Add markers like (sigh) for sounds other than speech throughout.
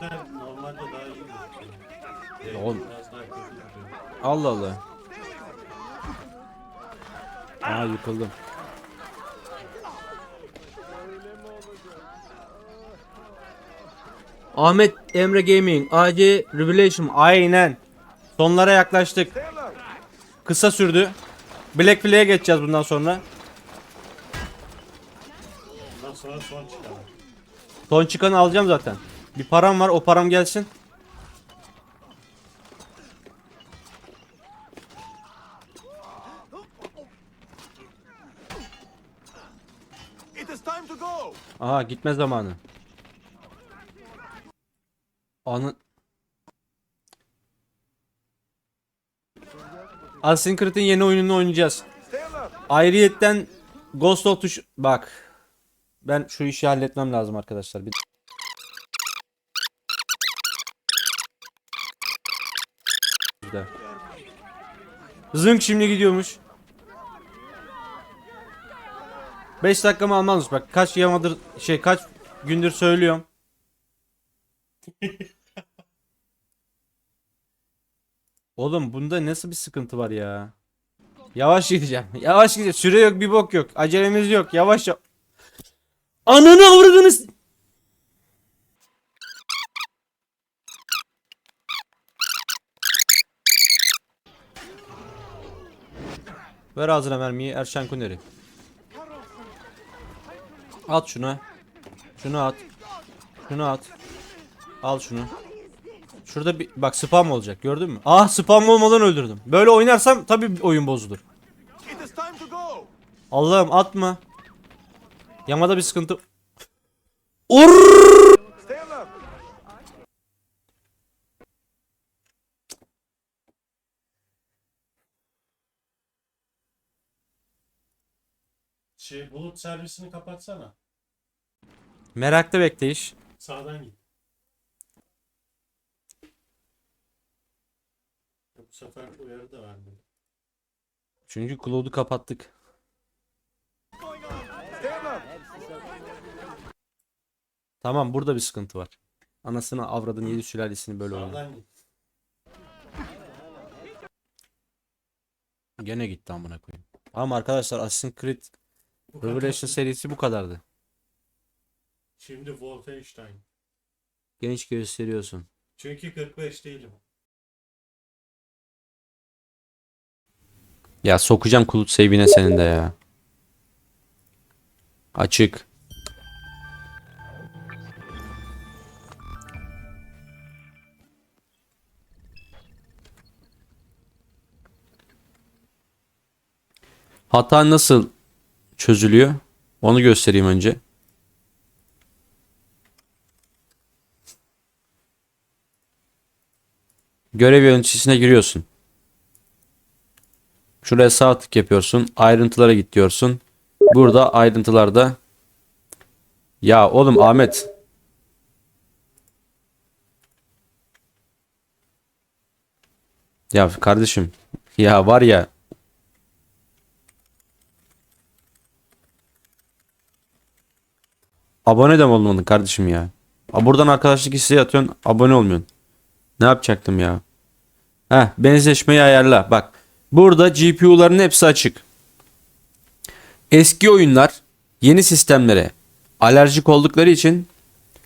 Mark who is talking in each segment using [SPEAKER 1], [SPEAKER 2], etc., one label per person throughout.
[SPEAKER 1] Grafikler normalde daha iyi gözüküyor.
[SPEAKER 2] Oğlum.
[SPEAKER 1] Biraz daha kötü duruyor.
[SPEAKER 2] Allah Allah. Aa yıkıldım. Ahmet Emre Gaming AC Revelation aynen. Sonlara yaklaştık. Kısa sürdü. Black Flag'e geçeceğiz bundan sonra.
[SPEAKER 1] Bundan sonra son çıkan.
[SPEAKER 2] Son çıkanı alacağım zaten. Bir param var o param gelsin. Aha gitme zamanı. Anı... Creed'in yeni oyununu oynayacağız. Ayrıyetten Ghost of Tuş... Bak. Ben şu işi halletmem lazım arkadaşlar. Bir... Güzel. Zınk şimdi gidiyormuş. 5 dakikamı almazmış bak. Kaç yamadır şey kaç gündür söylüyorum. (laughs) Oğlum bunda nasıl bir sıkıntı var ya? Yavaş gideceğim. Yavaş gideceğim. Süre yok, bir bok yok. Acelemiz yok. Yavaş yap. Ananı avradınız. Ver ağzına mermiyi Erşen Kuneri. At şunu. Şunu at. Şunu at. Al şunu. Şurada bir bak spam olacak gördün mü? Ah spam olmadan öldürdüm. Böyle oynarsam tabii oyun bozulur. Allah'ım atma. Yamada bir sıkıntı. Ur!
[SPEAKER 1] Şey bulut servisini kapatsana.
[SPEAKER 2] Merakta bekleyiş.
[SPEAKER 1] Sağdan git. Bu sefer uyarı da vermedi.
[SPEAKER 2] Çünkü cloud'u kapattık. Tamam burada bir sıkıntı var. Anasını avradın yedi sülalesini böyle oynadı.
[SPEAKER 1] Sağdan git.
[SPEAKER 2] Gene gitti amına koyayım. Ama arkadaşlar Assassin's Creed
[SPEAKER 1] Bu kadar.
[SPEAKER 2] Revelation serisi bu kadardı.
[SPEAKER 1] Şimdi Wolfenstein.
[SPEAKER 2] Genç gösteriyorsun.
[SPEAKER 1] Çünkü 45 değilim.
[SPEAKER 2] Ya sokacağım cloud save'ine senin de ya. Açık. Hata nasıl çözülüyor? Onu göstereyim önce. Görev yöneticisine giriyorsun. Şuraya sağ tık yapıyorsun. Ayrıntılara git diyorsun. Burada ayrıntılarda Ya oğlum Ahmet Ya kardeşim ya var ya Abone de mi olmadın kardeşim ya? A, Buradan arkadaşlık isteği atıyorsun abone olmuyorsun. Ne yapacaktım ya? Heh benzeşmeyi ayarla. Bak burada GPU'ların hepsi açık. Eski oyunlar yeni sistemlere alerjik oldukları için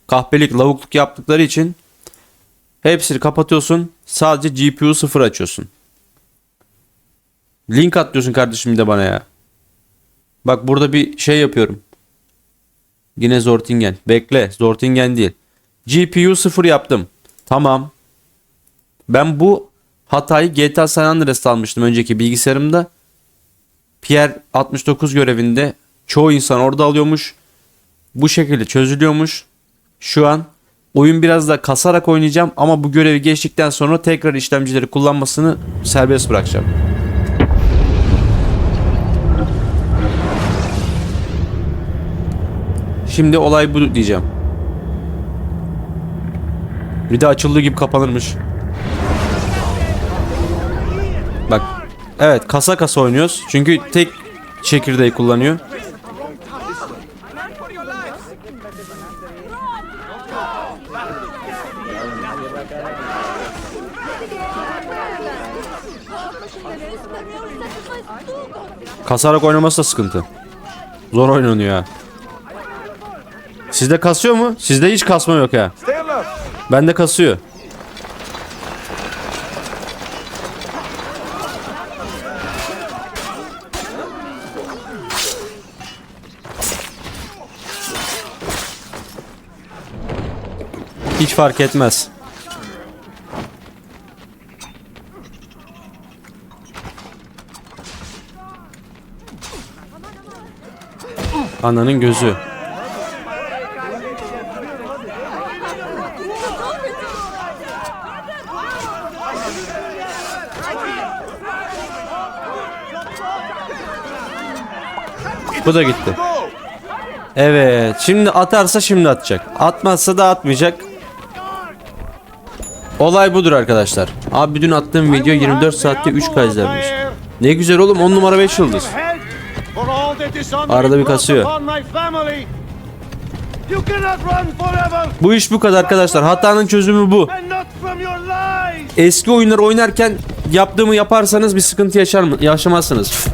[SPEAKER 2] kahpelik lavukluk yaptıkları için hepsini kapatıyorsun. Sadece GPU sıfır açıyorsun. Link atlıyorsun kardeşim de bana ya. Bak burada bir şey yapıyorum. Yine Zortingen. Bekle. Zortingen değil. GPU sıfır yaptım. Tamam. Ben bu hatayı GTA San Andreas'ta almıştım önceki bilgisayarımda. Pierre 69 görevinde çoğu insan orada alıyormuş. Bu şekilde çözülüyormuş. Şu an oyun biraz da kasarak oynayacağım ama bu görevi geçtikten sonra tekrar işlemcileri kullanmasını serbest bırakacağım. Şimdi olay bu diyeceğim. Bir de açıldığı gibi kapanırmış. Bak. Evet kasa kasa oynuyoruz. Çünkü tek çekirdeği kullanıyor. Kasarak oynaması da sıkıntı. Zor oynanıyor ya. Sizde kasıyor mu? Sizde hiç kasma yok ya. Bende kasıyor. Hiç fark etmez. Ananın gözü. Bu da gitti. Evet. Şimdi atarsa şimdi atacak. Atmazsa da atmayacak. Olay budur arkadaşlar. Abi dün attığım video 24 saatte 3K izlenmiş. Ne güzel oğlum 10 numara 5 yıldız. Arada bir kasıyor. Bu iş bu kadar arkadaşlar. Hatanın çözümü bu. Eski oyunları oynarken yaptığımı yaparsanız bir sıkıntı yaşar mı? Yaşamazsınız.